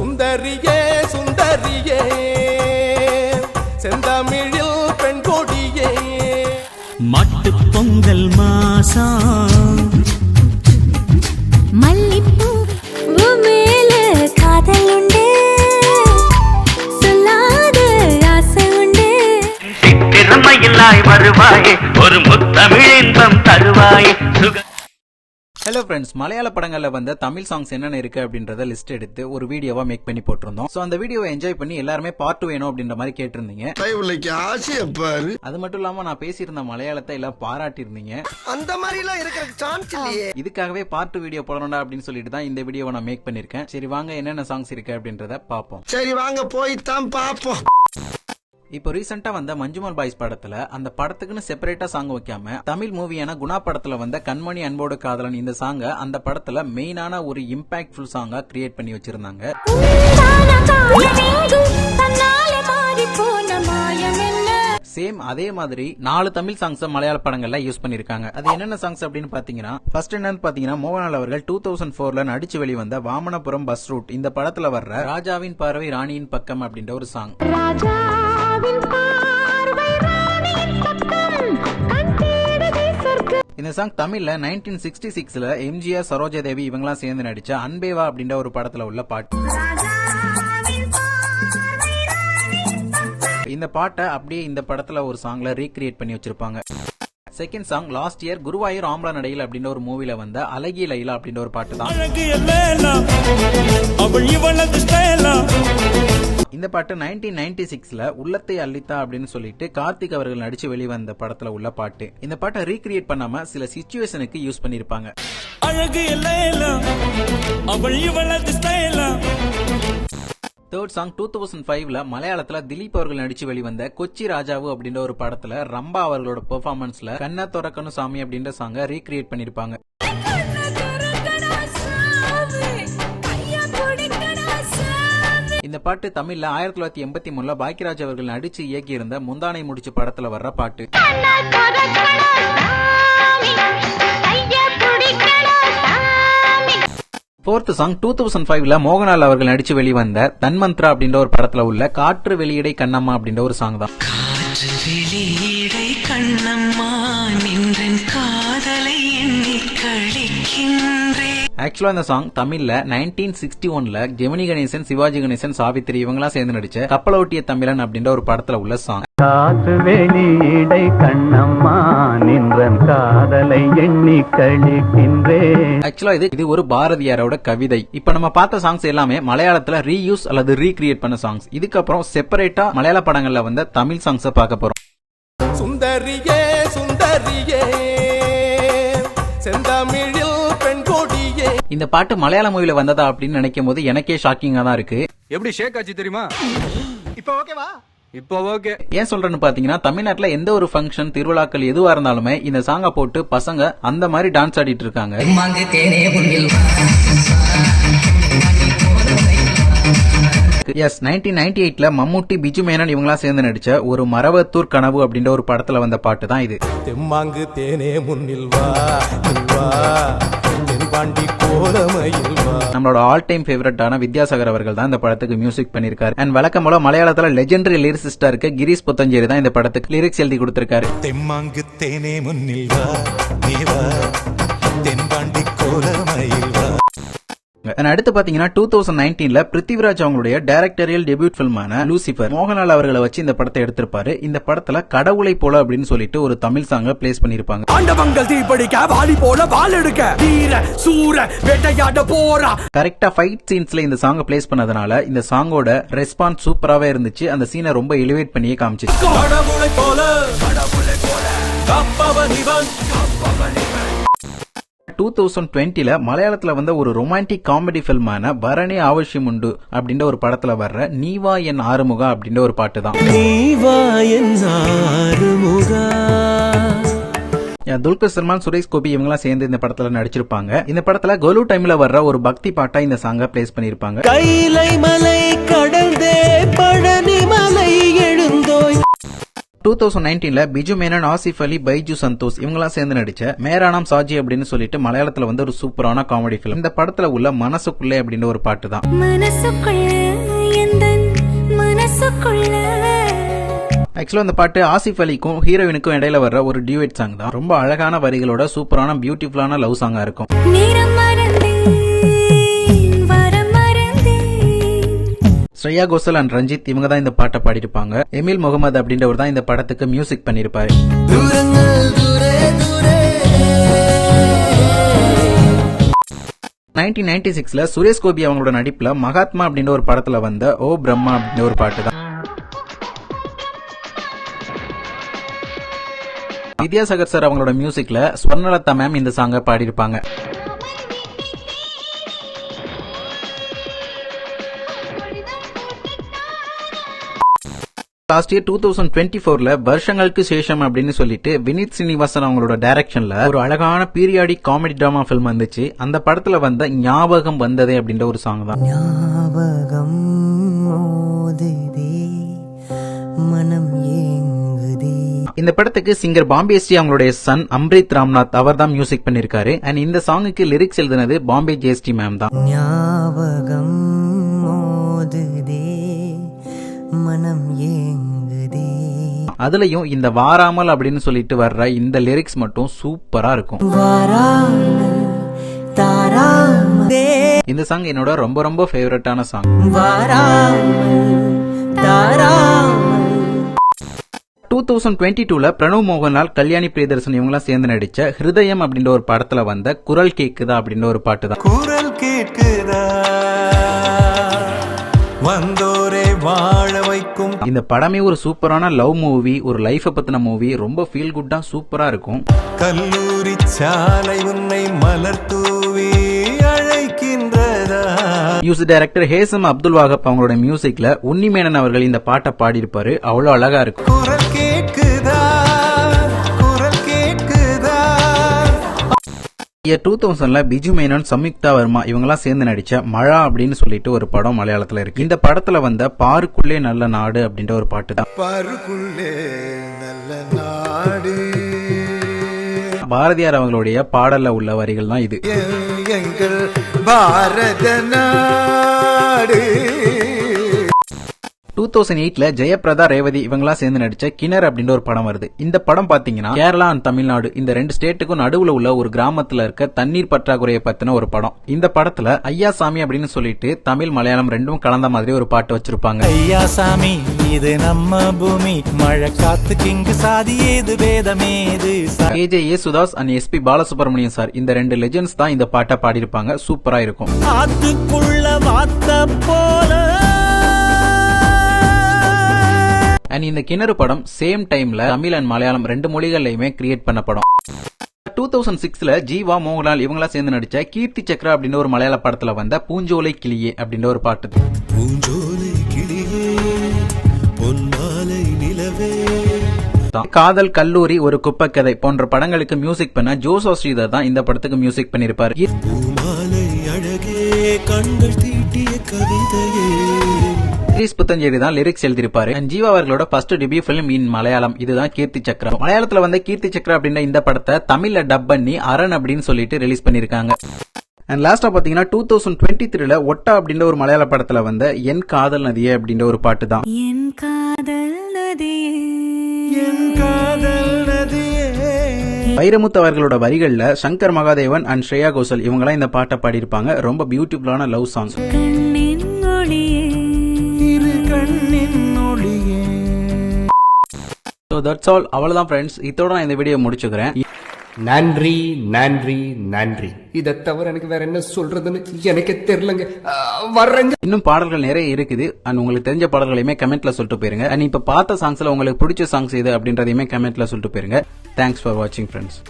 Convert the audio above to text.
சுந்தரியே சுந்தரியே. செந்தமிழில் பெண் கொடியே மட்டு பொங்கல் மாசம் மல்லிப்பூ மேல காதல் உண்டு. சொல்லாத ஆசை உண்டு. சித்திரமையில்லாய் வருவாயே ஒரு முத்தமிழ் இன்பம் தருவாயே. சுக ஹலோ ஃப்ரெண்ட்ஸ் மலையாள படங்கள்ல வந்த தமிழ் சாங்ஸ் என்னென்ன இருக்கு அப்படின்றத லிஸ்ட் எடுத்து ஒரு வீடியோவா மேக் பண்ணி போட்டிருந்தோம். சோ அந்த வீடியோவை என்ஜாய் பண்ணி எல்லாருமே பார்ட் வேணும் அப்படின்ற மாதிரி கேட்டிருந்தீங்க. அது மட்டும் இல்லாம நான் பேசியிருந்த மலையாளத்தை எல்லாம் பாராட்டியிருந்தீங்க. அந்த மாதிரி எல்லாம் இருக்கிற சான்ஸ் இல்லையே. இதுக்காகவே பார்ட் வீடியோ போடணும்டா அப்படின்னு சொல்லிட்டு தான் இந்த வீடியோவை நான் மேக் பண்ணிருக்கேன் சரி வாங்க என்னென்ன சாங்ஸ் இருக்கு அப்படின்றத பார்ப்போம். சரி வாங்க போய் தான் பாப்போம் இப்போ ரீசெண்டா வந்த மஞ்சுமல் பாய்ஸ் படத்துல அந்த படத்துக்குன்னு செப்பரேட்டா சாங் வைக்காம தமிழ் மூவியான குணா படத்துல வந்த கண்மணி அன்போடு காதலன் இந்த சாங்க அந்த படத்துல மெயினான ஒரு இம்பாக்ட்ஃபுல் சாங்கா கிரியேட் பண்ணி வச்சிருந்தாங்க. சேம் அதே மாதிரி நாலு தமிழ் சாங்ஸ் மலையாள படங்கள்ல யூஸ் பண்ணிருக்காங்க. அது என்னென்ன சாங்ஸ் அப்படின்னு பாத்தீங்கன்னா ஃபர்ஸ்ட் என்னன்னு பாத்தீங்கன்னா மோகன்லால் அவர்கள் டூ தௌசண்ட் ஃபோர்ல நடிச்சு வெளிவந்த வாமனபுரம் பஸ் ரூட் இந்த படத்துல வர்ற ராஜாவின் பார்வை ராணியின் பக்கம் அப்படின்ற ஒரு சாங் இந்த சாங் தமிழ்ல நைன்டீன் சிக்ஸ்டி சிக்ஸ்ல எம்ஜிஆர் சரோஜா தேவி இவங்கெல்லாம் சேர்ந்து நடிச்ச அன்பேவா அப்படின்ற ஒரு படத்துல உள்ள பாட்டு. இந்த பாட்டை அப்படியே இந்த படத்துல ஒரு சாங்ல ரீக்ரியேட் பண்ணி வச்சிருப்பாங்க. Second song last year Guruvayur Ambala Nadayil அப்படின்ற ஒரு மூவில வந்த அழகிய லைலா அப்படின்ற ஒரு பாட்டு தான் இந்த பாட்டு நைன்டீன் நைன்டி சிக்ஸ்ல உள்ளத்தை அள்ளித்தா அப்படின்னு சொல்லிட்டு கார்த்திக் அவர்கள் நடிச்சு வெளிவந்த படத்துல உள்ள பாட்டு. இந்த பாட்டை ரீக்ரியேட் பண்ணாம சில சுச்சுவேஷனுக்கு யூஸ் பண்ணிருப்பாங்க. ஸ்டைலா தேர்ட் சாங் டூ தௌசண்ட் ஃபைவ்ல மலையாளத்துல திலீப் அவர்கள் நடிச்சு வெளிவந்த கொச்சி ராஜாவு அப்படின்ற ஒரு படத்துல ரம்பா அவர்களோட பெர்ஃபார்மன்ஸ்ல கண்ண துறக்கணும் சாமி அப்படின்ற சாங்க ரீக்ரியேட் பண்ணிருப்பாங்க. இந்த பாட்டு தமிழ்ல ஆயிரத்தி தொள்ளாயிரத்தி எண்பத்தி மூணுல பாக்கியராஜ் அவர்கள் நடிச்சு இயக்கியிருந்த முந்தானை முடிச்சு படத்துல வர்ற பாட்டு. ஃபோர்த் சாங் டூ தௌசண்ட் ஃபைவ்ல மோகன்லால் அவர்கள் நடிச்சு வெளிவந்த தன்மந்த்ரா அப்படின்ற ஒரு படத்துல உள்ள காற்று வெளியிடை கண்ணம்மா அப்படின்ற ஒரு சாங் தான். ஆக்சுவலா இந்த சாங் தமிழ்ல நைன்டீன் சிக்ஸ்டி ஒன்ல ஜெமினி கணேசன் சிவாஜி கணேசன் சாவித்திரி இவங்கெல்லாம் சேர்ந்து நடிச்ச கப்பலோட்டிய தமிழன் அப்படின்ற ஒரு படத்துல உள்ள சாங் காற்று வெளியிடை கண்ணம்மா நின்றன் காதலை எண்ணி கழிக்கின்றேன். ஆக்சுவலா இது இது ஒரு பாரதியாரோட கவிதை. இப்ப நம்ம பார்த்த சாங்ஸ் எல்லாமே மலையாளத்துல ரீயூஸ் அல்லது ரீக்ரியேட் பண்ண சாங்ஸ் இதுக்கப்புறம் செப்பரேட்டா மலையாள படங்கள்ல வந்த தமிழ் சாங்ஸ பார்க்க போறோம். சுந்தரியே சுந்தரியே கொடியே இந்த பாட்டு மலையாள மூவில வந்ததா அப்படின்னு நினைக்கும் போது எனக்கே ஷாக்கிங்கா தான் இருக்கு. எப்படி ஷேக் ஆச்சு தெரியுமா? இப்போ ஓகேவா இப்போ ஓகே ஏன் சொல்றேன்னு பாத்தீங்கன்னா தமிழ்நாட்டுல எந்த ஒரு ஃபங்க்ஷன் திருவிழாக்கள் எதுவா இருந்தாலுமே இந்த சாங்கை போட்டு பசங்க அந்த மாதிரி டான்ஸ் ஆடிட்டு இருக்காங்க. எஸ் நைன்டீன் நைன்டி எயிட்ல மம்முட்டி பிஜு மேனன் இவங்களாம் சேர்ந்து நடிச்ச ஒரு மரவத்தூர் கனவு அப்படின்ற ஒரு படத்துல வந்த பாட்டு தான் இது. தெம்மாங்கு தேனே முன்னில் வா தென்பாண்டி கோலமையில் நம்மளோட ஆல் டைம் ஃபேவரட்டான வித்யாசாகர் அவர்கள் தான் இந்த படத்துக்கு மியூசிக் பண்ணிருக்காரு. அண்ட் வழக்கம் போல மலையாளத்துல லெஜெண்டரி லிரிசிஸ்டா இருக்க கிரீஷ் புத்தஞ்சேரி தான் இந்த படத்துக்கு லிரிக்ஸ் எழுதி கொடுத்திருக்காரு. தெம்மாங்கு தேனே முன்னில் வா நீ வா. தென்பாண்டி கோலமயில் வா. அடுத்து பாத்தீங்கன்னா டூ தௌசண்ட் நைன்டீன்ல பிருத்திவிராஜ் அவங்களுடைய டைரக்டரியல் டெபியூட் பிலிமான லூசிபர் மோகன்லால் அவர்களை வச்சு இந்த படத்தை எடுத்திருப்பாரு. இந்த படத்துல கடவுளை போல அப்படின்னு சொல்லிட்டு ஒரு தமிழ் சாங்க பிளேஸ் பண்ணிருப்பாங்க ஆண்டவங்கள் தீப்படிக்க வாலி போல வால் எடுக்க வீர சூர வேட்டையாட போறா. கரெக்டா ஃபைட் சீன்ஸ்ல இந்த சாங்க பிளேஸ் பண்ணதுனால இந்த சாங்கோட ரெஸ்பான்ஸ் சூப்பராவே இருந்துச்சு. அந்த சீனை ரொம்ப எலிவேட் பண்ணியே காமிச்சு கடவுளை போல கடவுளை போல. டூ தௌசண்ட் டுவெண்ட்டில மலையாளத்துல வந்த ஒரு ரொமான்டிக் காமெடி ஃபில்மான பரணி அவசியம் உண்டு அப்படின்ற ஒரு படத்துல வர்ற நீவா என் ஆறுமுகா அப்படின்ற ஒரு பாட்டு தான் Yeah, துல்கர் சல்மான் சுரேஷ் கோபி இவங்கலாம் சேர்ந்து இந்த படத்துல நடிச்சிருப்பாங்க. இந்த படத்துல கோலு டைம்ல வர்ற ஒரு பக்தி பாட்டா இந்த சாங்க பிளேஸ் பண்ணிருப்பாங்க. கைலை மலை கடந்தே டூ தௌசண்ட் நைன்டீன்ல பிஜு மேனன் ஆசிஃப் அலி பைஜு சந்தோஷ் இவங்கெல்லாம் சேர்ந்து நடிச்ச மேரானாம் சாஜி அப்படின்னு சொல்லிட்டு மலையாளத்துல வந்து ஒரு சூப்பரான காமெடி ஃபிலிம் இந்த படத்துல உள்ள மனசுக்குள்ளே அப்படின்ற ஒரு பாட்டு தான். மனசுக்குள்ள எந்தன் மனசுக்குள்ள? ஆக்சுவலா இந்த பாட்டு ஆசிஃப் அலிக்கும் ஹீரோயினுக்கும் இடையில வர்ற ஒரு டியூட் சாங் தான். ரொம்ப அழகான வரிகளோட சூப்பரான பியூட்டிஃபுல்லான லவ் சாங்கா இருக்கும். ஸ்ரேயா கோசல் அண்ட் ரஞ்சித் இவங்க தான் இந்த பாட்டை பாடியிருப்பாங்க. எமில் முகமது அப்படின்றவர் தான் இந்த படத்துக்கு மியூசிக் பண்ணியிருப்பாரு. நைன்டீன் நைன்டி சிக்ஸ்ல சுரேஷ் கோபி அவங்களோட நடிப்புல மகாத்மா அப்படின்ற ஒரு படத்துல வந்த ஓ பிரம்மா அப்படின்ற ஒரு பாட்டு தான் வித்யாசாகர் சார் அவங்களோட மியூசிக்ல ஸ்வர்ணலதா மேம் இந்த சாங்கை பாடியிருப்பாங்க. Last year two thousand twenty ஃபோர்ல வருஷங்களுக்கு சேஷம் அப்படின்னு சொல்லிட்டு வினித் சீனிவாசன் அவங்களோட டைரக்ஷன்ல ஒரு அழகான பீரியாடிக் காமெடி டிராமா ஃபிலிம் வந்துச்சு. அந்த படத்துல வந்த ஞாபகம் வந்ததே அப்படின்ற ஒரு சாங் தான். ஞாபகம் மனம் ஏங்குதே. இந்த படத்துக்கு சிங்கர் பாம்பே ஸ்ரீ அவங்களுடைய சன் அம்ரித் ராம்நாத் அவர் தான் மியூசிக் பண்ணிருக்காரு. அண்ட் இந்த சாங்குக்கு லிரிக்ஸ் எழுதினது பாம்பே ஜேஎஸ்டி மேம் தான். ஞாபகம் மனம் ஏங்குதே அதுலயும் இந்த வாராமல் அப்படின்னு சொல்லிட்டு வர்ற இந்த லிரிக்ஸ் மட்டும் சூப்பரா இருக்கும். இந்த சாங் என்னோட ரொம்ப ரொம்ப ஃபேவரட்டான சாங் டூ தௌசண்ட் டுவெண்ட்டி டூல பிரணவ் மோகன்லால் கல்யாணி பிரியதர்சன் இவங்களாம் சேர்ந்து நடிச்ச ஹிருதயம் அப்படின்ற ஒரு படத்துல வந்த குரல் கேக்குதா அப்படின்ற ஒரு பாட்டு தான் குரல் கேட்குதா வந்தோரே வாழ இந்த படமே ஒரு சூப்பரான லவ் மூவி ஒரு லைஃபை பத்தின மூவி. ரொம்ப ஃபீல் குட்டா சூப்பரா இருக்கும். கல்லூரி சாலை உன்னை மலர் தூவி அழைக்கின்றதா மியூசிக் டைரக்டர் ஹேசம் அப்துல் வாகப் அவங்களோட மியூசிக்ல உன்னிமேனன் அவர்கள் இந்த பாட்டை பாடியிருப்பாரு. அவ்வளவு அழகா இருக்கும். டூ தௌசண்ட்ல பிஜு மேனன் சம்யுக்தா வர்மா இவங்கெல்லாம் சேர்ந்து நடிச்ச மழா அப்படின்னு சொல்லிட்டு ஒரு படம் மலையாளத்துல இருக்கு. இந்த படத்துல வந்த பாருக்குள்ளே நல்ல நாடு அப்படின்ற ஒரு பாட்டு தான். பருக்குள்ளே நல்ல நாடு. பாரதியார் அவங்களுடைய பாடல்ல உள்ள வரிகள் தான் இது. எங்கள் பாரத நாடு. டூ தௌசண்ட் எயிட்ல ஜெயபிரதா ரேவதி இவங்கெல்லாம் சேர்ந்து நடிச்ச கிணறு அப்படின்ற ஒரு படம் வருது. இந்த படம் பாத்தீங்கன்னா கேரளா அண்ட் தமிழ்நாடு இந்த ரெண்டு ஸ்டேட்டுக்கும் நடுவுல உள்ள ஒரு கிராமத்துல இருக்க தண்ணீர் பற்றாக்குறையை பத்தின ஒரு படம். இந்த படத்துல ஐயா சாமி அப்படின்னு சொல்லிட்டு தமிழ் மலையாளம் ரெண்டும் கலந்த மாதிரி ஒரு பாட்டு வச்சிருப்பாங்க. ஐயா சாமி இது நம்ம பூமி. மழை காத்துக்கு இங்கு சாதி ஏது வேதமேது A J Yesudas and S P Balasubrahmanyam sir இந்த ரெண்டு லெஜெண்ட்ஸ் தான் இந்த பாட்டை பாடியிருப்பாங்க. சூப்பரா இருக்கும். ஆத்துக்குள்ள வாத்த போல அண்ட் இந்த கிணறு படம் சேம் டைம்ல தமிழ் அண்ட் மலையாளம் ரெண்டு மொழிகள்லயுமே கிரியேட் பண்ண படம் டூ தௌசண்ட் சிக்ஸ்ல ஜீவா மோகன்லால் இவங்களா சேர்ந்து நடிச்ச கீர்த்தி சக்ரா அப்படின்ற ஒரு மலையாள படத்துல வந்த பூஞ்சோலை கிளியே அப்படின்ற ஒரு பாட்டு. பூஞ்சோலை கிளியே பொன்மாலை நிலவே. காதல் கல்லூரி ஒரு குப்பக்கதை போன்ற படங்களுக்கு மியூசிக் பண்ண ஜோசோ ஸ்ரீதர் தான் இந்த படத்துக்கு மியூசிக் பண்ணிருப்பாரு. கண்கள் தீட்டிய கவிதையே. கிரீஸ் புத்தஞ்சேரி தான் லிரிக்ஸ் எழுதியிருப்பாரு. And ஜீவா அவர்களோட first debut film in Malayalam. இதுதான் கீர்த்தி சக்ரா மலையாளத்துல வந்த கீர்த்தி சக்ரா அப்படின்ற இந்த படத்தை தமிழ்ல டப் பண்ணி அரண் அப்படின்னு சொல்லிட்டு ரிலீஸ் பண்ணிருக்காங்க அண்ட் லாஸ்டா பாத்தீங்கன்னா டூ தௌசண்ட் டுவெண்ட்டி த்ரீல ஒட்டா அப்படின்ற ஒரு மலையாள படத்துல வந்த என் காதல் நதியே அப்படின்ற ஒரு பாட்டு தான். என் காதல் நதியே. காதல் நதியே. வைரமுத்து அவர்களோட வரிகள்ல சங்கர் மகாதேவன் அண்ட் ஸ்ரேயா கோஷல் இவங்கலாம் இந்த பாட்டை பாடியிருப்பாங்க. ரொம்ப பியூட்டிஃபுல்லான லவ் சாங்ஸ் தட்ஸ் ஆல் அவ்வளவுதான் ஃப்ரெண்ட்ஸ் இதோட நான் இந்த வீடியோ முடிச்சுக்கிறேன். நன்றி நன்றி நன்றி. இதை தவிர எனக்கு வேற என்ன சொல்றதுன்னு எனக்கே தெரியலங்க. வர்றேங்க. இன்னும் பாடல்கள் நிறைய இருக்குது. அண்ட் உங்களுக்கு தெரிஞ்ச பாடல்களையுமே கமெண்ட்ல சொல்லிட்டு போயிருங்க. அண்ட் இப்ப பார்த்த சாங்ஸ்ல உங்களுக்கு பிடிச்ச சாங்ஸ் எது அப்படின்றதையுமே கமெண்ட்ல சொல்லிட்டு போயிருங்க. தேங்க்ஸ் ஃபார் வாட்சிங் ஃப்ரெண்ட்ஸ்